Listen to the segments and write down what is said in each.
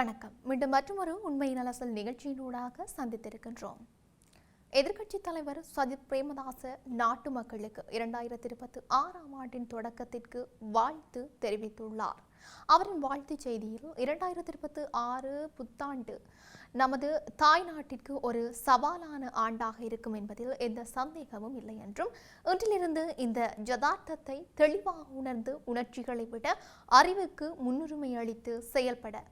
வணக்கம். மீண்டும் மற்றொரு உண்மை நலசல் நிகழ்ச்சியினூடாக சந்தித்திருக்கின்றோம். எதிர்க்கட்சித் தலைவர் சஜித் பிரேமதாச நாட்டு மக்களுக்கு இரண்டாயிரத்தி இருபத்தி ஆறாம் ஆண்டின் தொடக்கத்திற்கு வாழ்த்து தெரிவித்துள்ளார். அவரின் வாழ்த்துச் செய்தியில் இரண்டாயிரத்தி இருபத்தி ஆறு புத்தாண்டு நமது தாய் நாட்டிற்கு ஒரு சவாலான ஆண்டாக இருக்கும் என்பதில் எந்த சந்தேகமும் இல்லை என்றும் இன்றிலிருந்து இந்த ஜதார்த்தத்தை தெளிவாக உணர்ந்து உணர்ச்சிகளை விட அறிவுக்கு முன்னுரிமை அளித்து செயல்பட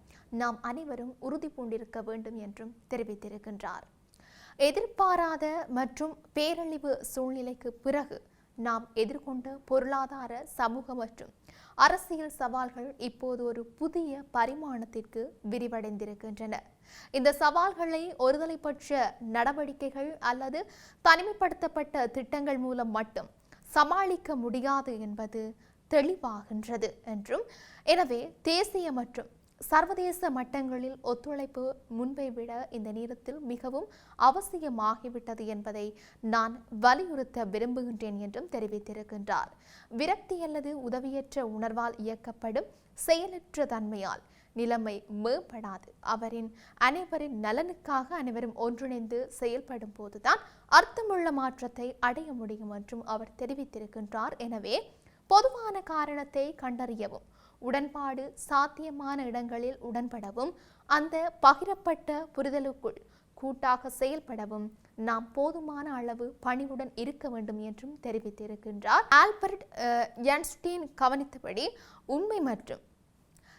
நாம் அனைவரும் உறுதி பூண்டிருக்க வேண்டும் என்றும் தெரிவித்திருக்கின்றார். எதிர்பாராத மற்றும் பேரழிவு சூழ்நிலைக்கு பிறகு நாம் எதிர்கொண்ட பொருளாதார சமூக மற்றும் அரசியல் சவால்கள் இப்போது ஒரு புதிய பரிமாணத்திற்கு விரிவடைந்திருக்கின்றன. இந்த சவால்களை ஒருதலைப்பட்ச நடவடிக்கைகள் அல்லது தனிமைப்படுத்தப்பட்ட திட்டங்கள் மூலம் மட்டும் சமாளிக்க முடியாது என்பது தெளிவாகின்றது என்றும் எனவே தேசிய மற்றும் சர்வதேச மட்டங்களில் ஒத்துழைப்பு முன்பை விட இந்த நேரத்தில் மிகவும் அவசியமாகிவிட்டது என்பதை நான் வலியுறுத்த விரும்புகின்றேன் என்றும் தெரிவித்திருக்கின்றார். விரக்தி அல்லது உதவியற்ற உணர்வால் இயக்கப்படும் செயலற்ற தன்மையால் நிலைமை மேம்படாது. அவரின் அனைவரின் நலனுக்காக அனைவரும் ஒன்றிணைந்து செயல்படும் போதுதான் அர்த்தமுள்ள மாற்றத்தை அடைய முடியும் என்றும் அவர் தெரிவித்திருக்கின்றார். எனவே பொதுவான காரணத்தை கண்டறியவும். உடன்பாடு சாத்தியமான இடங்களில் உடன்படவும் அந்த பகிரப்பட்ட புரிதலுக்குள் கூட்டாக செயல்படவும் நாம் போதுமான அளவு பணிவுடன் இருக்க வேண்டும் என்றும் தெரிவித்திருக்கின்றார். ஆல்பர்ட் ஜன்ஸ்டீன் கவனித்தபடி உண்மை மற்றும்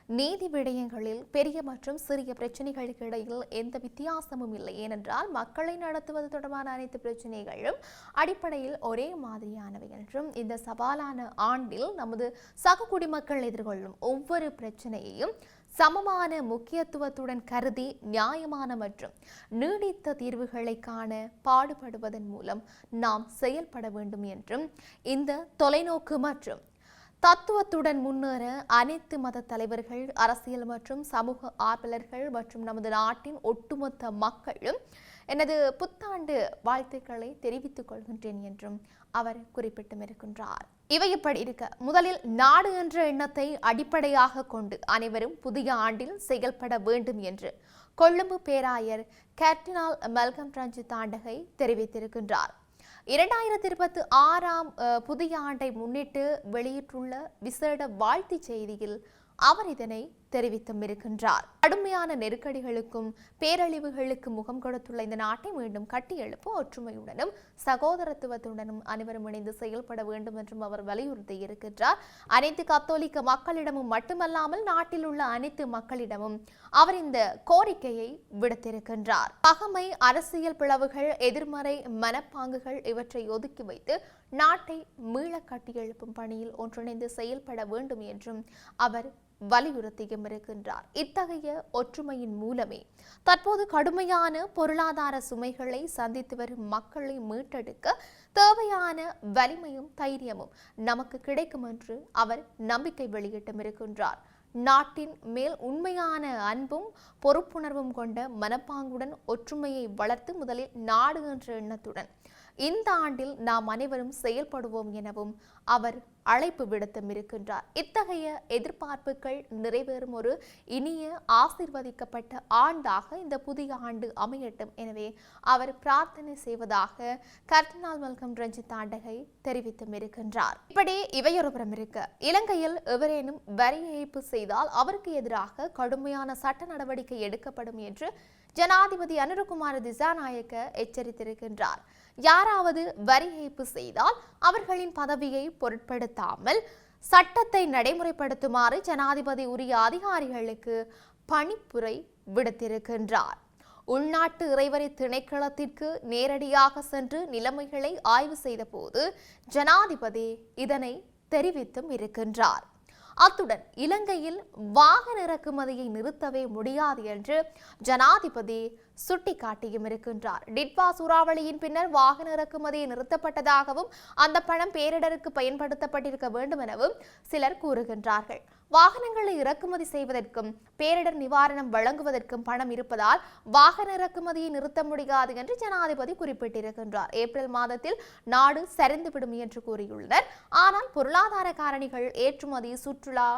நீதி விடயங்களில் பெரிய மற்றும் சிறிய பிரச்சனைகளுக்கு இடையில் எந்த வித்தியாசமும் இல்லை. ஏனென்றால் மக்களை நடத்துவது தொடர்பான அனைத்து பிரச்சனைகளும் அடிப்படையில் ஒரே மாதிரியானவை என்றும் இந்த சவாலான ஆண்டில் நமது சக குடிமக்கள் எதிர்கொள்ளும் ஒவ்வொரு பிரச்சனையையும் சமமான முக்கியத்துவத்துடன் கருதி நியாயமான மற்றும் நீடித்த தீர்வுகளை காண பாடுபடுவதன் மூலம் நாம் செயல்பட வேண்டும் என்றும் இந்த தொலைநோக்கு மற்றும் தத்துவத்துடன் முன்னேற அனைத்து மத தலைவர்கள் அரசியல் மற்றும் சமூக ஆர்வலர்கள் மற்றும் நமது நாட்டின் ஒட்டுமொத்த மக்களும் எனது புத்தாண்டு வாழ்த்துக்களை தெரிவித்துக் கொள்கின்றேன் என்றும் அவர் குறிப்பிட்டும் இருக்கின்றார். இவை இப்படி இருக்க முதலில் நாடு என்ற எண்ணத்தை அடிப்படையாக கொண்டு அனைவரும் புதிய ஆண்டில் செயல்பட வேண்டும் என்று கொழும்பு பேராயர் கேர்டினால் மெல்கம் ரஞ்சித் தாண்டகை தெரிவித்திருக்கின்றார். இரண்டாயிரத்தி இருபத்தி ஆறாம் புதிய ஆண்டை முன்னிட்டு வெளியிட்டுள்ள விசேட வாழ்த்துச் செய்தியில் அவர் இதனை தெரிவித்தும் இருக்கின்றார். கடுமையான நெருக்கடிகளுக்கும் பேரழிவுகளுக்கும் முகம் கொடுத்துள்ள இந்த நாட்டை மீண்டும் கட்டியெழுப்ப ஒற்றுமையுடனும் சகோதரத்துவத்துடனும் அனைவரும் இணைந்து செயல்பட வேண்டும் என்றும் அவர் வலியுறுத்தி இருக்கின்றார். அனைத்து கத்தோலிக்க மக்களிடமும் மட்டுமல்லாமல் நாட்டில் உள்ள அனைத்து மக்களிடமும் அவர் இந்த கோரிக்கையை விடுத்திருக்கின்றார். பகமை அரசியல் பிளவுகள் எதிர்மறை மனப்பாங்குகள் இவற்றை ஒதுக்கி வைத்து நாட்டை மீள கட்டியெழுப்பும் பணியில் ஒன்றிணைந்து செயல்பட வேண்டும் என்றும் அவர் வலியுறுத்தியும் இருக்கின்றார். இத்தகைய ஒற்றுமையின் மூலமே தற்போது கடுமையான பொருளாதார சுமைகளை சந்தித்து வரும் மக்களை மீட்டெடுக்க தேவையான வலிமையும் தைரியமும் நமக்கு கிடைக்கும் என்று அவர் நம்பிக்கை வெளியிட்டும் இருக்கின்றார். நாட்டின் மேல் உண்மையான அன்பும் பொறுப்புணர்வும் கொண்ட மனப்பாங்குடன் ஒற்றுமையை வளர்த்து முதலில் நாடு என்ற எண்ணத்துடன் இந்த ஆண்டில் நாம் அனைவரும் செயல்படுவோம் எனவும் அவர் அழைப்பு விடுத்தும் இருக்கின்றார். இத்தகைய எதிர்பார்ப்புகள் நிறைவேறும் ஒரு இனிய ஆசிர்வதிக்கப்பட்ட ஆண்டாக இந்த புதிய ஆண்டு அமையட்டும். எனவே அவர் பிரார்த்தனை செய்வதாக கர்த்தனால் மல்கம் ரஞ்சித் தாண்டகை தெரிவித்தும் இருக்கின்றார். இப்படி இவையொருபுறம் இருக்க இலங்கையில் எவரேனும் வரி ஏய்ப்பு செய்தால் அவருக்கு எதிராக கடுமையான சட்ட நடவடிக்கை எடுக்கப்படும் என்று ஜனாதிபதி அனுரகுமார திசாநாயக்க எச்சரித்திருக்கின்றார். யாராவது வரி ஏய்ப்பு செய்தால் அவர்களின் பதவியை பொருட்படுத்தாமல் சட்டத்தை நடைமுறைப்படுத்துமாறு ஜனாதிபதி உரிய அதிகாரிகளுக்கு பணிப்புரை விடுத்திருக்கின்றார். உள்நாட்டு இறைவரி திணைக்களத்திற்கு நேரடியாக சென்று நிலைமைகளை ஆய்வு செய்தபோது ஜனாதிபதி இதனை தெரிவித்தும் இருக்கின்றார். அத்துடன் இலங்கையில் வாகன இறக்குமதியை நிறுத்தவே முடியாது என்று ஜனாதிபதி சுட்டிக்காட்டியும் இருக்கின்றார். டிட்வா சூறாவளியின் பின்னர் வாகன இறக்குமதி நிறுத்தப்பட்டதாகவும் அந்த பணம் பேரிடருக்கு பயன்படுத்தப்பட்டிருக்க வேண்டும் எனவும் சிலர் கூறுகின்றார்கள். வாகனங்களை இறக்குமதி செய்வதற்கும் பேரிடர் நிவாரணம் வழங்குவதற்கும் பணம் இருப்பதால் வாகன இறக்குமதியை நிறுத்த முடியாது என்று ஜனாதிபதி குறிப்பிட்டிருக்கின்றார். ஏப்ரல் மாதத்தில் நாடு சரிந்துவிடும் என்று கூறியுள்ளனர். ஆனால் பொருளாதார காரணிகள் ஏற்றுமதி சுற்றுலா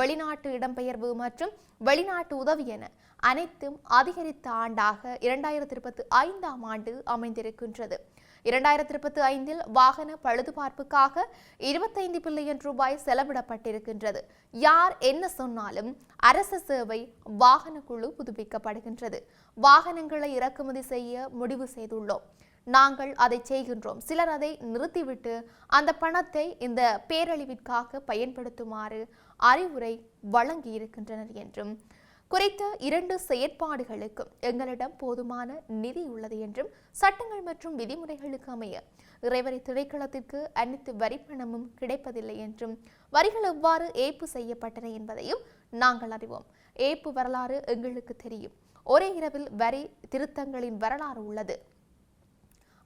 வெளிநாட்டு இடம்பெயர்வு மற்றும் வெளிநாட்டு உதவி என அனைத்தும் அதிகரித்த ஆண்டாக இரண்டாயிரத்தி இருபத்தி ஐந்தாம் ஆண்டு அமைந்திருக்கின்றது. இரண்டாயிரத்தி இருபத்தி ஐந்தில் வாகன பழுதுபார்ப்புக்காக இருபத்தைந்து பில்லியன் ரூபாய் செலவிடப்பட்டிருக்கின்றது. யார் என்ன சொன்னாலும் அரசு சேவை வாகன குழு புதுப்பிக்கப்படுகின்றது. வாகனங்களை இறக்குமதி செய்ய முடிவு செய்துள்ளோம். நாங்கள் அதை செய்கின்றோம். சிலர் அதை நிறுத்திவிட்டு அந்த பணத்தை இந்த பேரழிவிற்காக பயன்படுத்துமாறு அறிவுரை வழங்கியிருக்கின்றனர் என்றும் குறித்த இரண்டு செயற்பாடுகளுக்கும் எங்களிடம் போதுமான நிதி உள்ளது என்றும் சட்டங்கள் மற்றும் விதிமுறைகளுக்கு அமைய இறைவரை திரைக்களத்திற்கு அனைத்து வரிப்பணமும் கிடைப்பதில்லை என்றும் வரிகள் எவ்வாறு ஏய்ப்பு செய்யப்பட்டன என்பதையும் நாங்கள் அறிவோம். ஏய்ப்பு வரலாறு எங்களுக்கு தெரியும். ஒரே இரவில் வரி திருத்தங்களின் வரலாறு உள்ளது.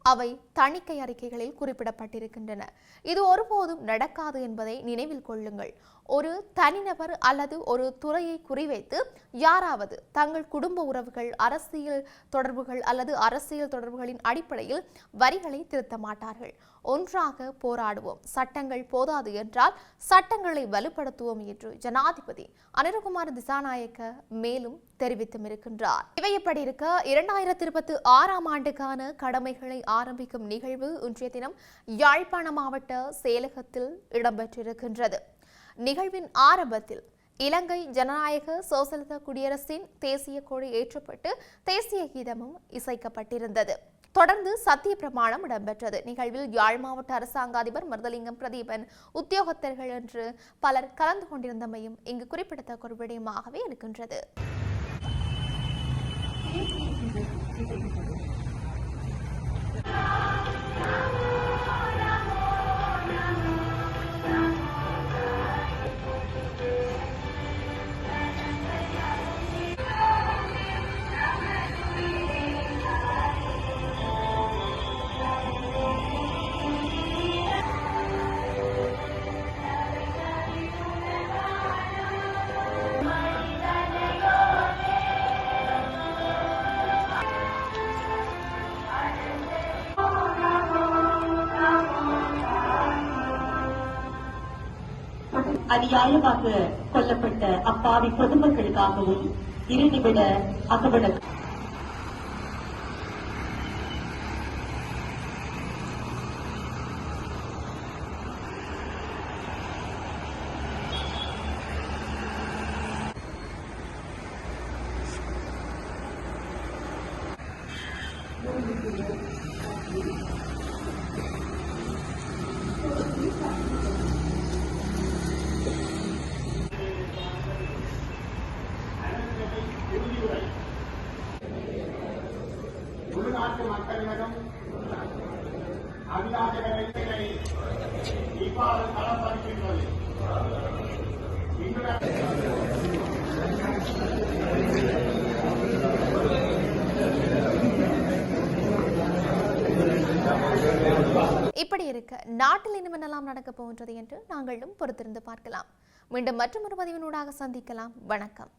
அவை தணிக்கை அறிக்கைகளில் குறிப்பிடப்பட்டிருக்கின்றன. இது ஒருபோதும் நடக்காது என்பதை நினைவில் கொள்ளுங்கள். ஒரு தனிநபர் அல்லது ஒரு துறையை குறிவைத்து யாராவது தங்கள் குடும்ப உறவுகள் அரசியல் தொடர்புகள் அல்லது அரசியல் தொடர்புகளின் அடிப்படையில் வரிகளை திருத்த மாட்டார்கள். ஒன்றாக போராடுவோம். சட்டங்கள் போதாது என்றால் சட்டங்களை வலுப்படுத்துவோம் என்று ஜனாதிபதி அனிருகுமார் திசாநாயக்க மேலும் தெரிவித்தும் இருக்கின்றார். இவை எப்படி இருக்க? இரண்டாயிரத்தி இருபத்தி ஆறாம் ஆண்டுக்கான கடமைகளை ஆரம்பிக்கும் நிகழ்வு இன்றைய தினம் யாழ்ப்பாண மாவட்ட செயலகத்தில் இடம்பெற்றிருக்கின்றது. நிகழ்வின் ஆரம்பத்தில் இலங்கை ஜனநாயக சோசலிச குடியரசின் தேசிய கொடி ஏற்றப்பட்டு தேசிய கீதமும் இசைக்கப்பட்டிருந்தது. தொடர்ந்து சத்திய பிரமாணம் இடம்பெற்றது. நிகழ்வில் யாழ் மாவட்ட அரசாங்க அதிபர் மருதலிங்கம் பிரதீபன் உத்தியோகத்தர்கள் என்று பலர் கலந்து கொண்டிருந்தமையும் இங்கு குறிப்பிடத்தக்க ஒரு விடயமாகவே இருக்கின்றது. அநியாயமாக கொல்லப்பட்ட அப்பாவி பொதுமக்களுக்காகவும் இருந்துவிட அகவட உள்நாட்டு மக்களிடம் அபிலாஷக வெற்றிகளை இவ்வாறு களம் இப்படி இருக்க நாட்டில் இனிமென்னலாம் நடக்கப் போகின்றது என்று நாங்களும் பொறுத்திருந்து பார்க்கலாம். மீண்டும் மற்றொரு பதிவினூடாக சந்திக்கலாம். வணக்கம்.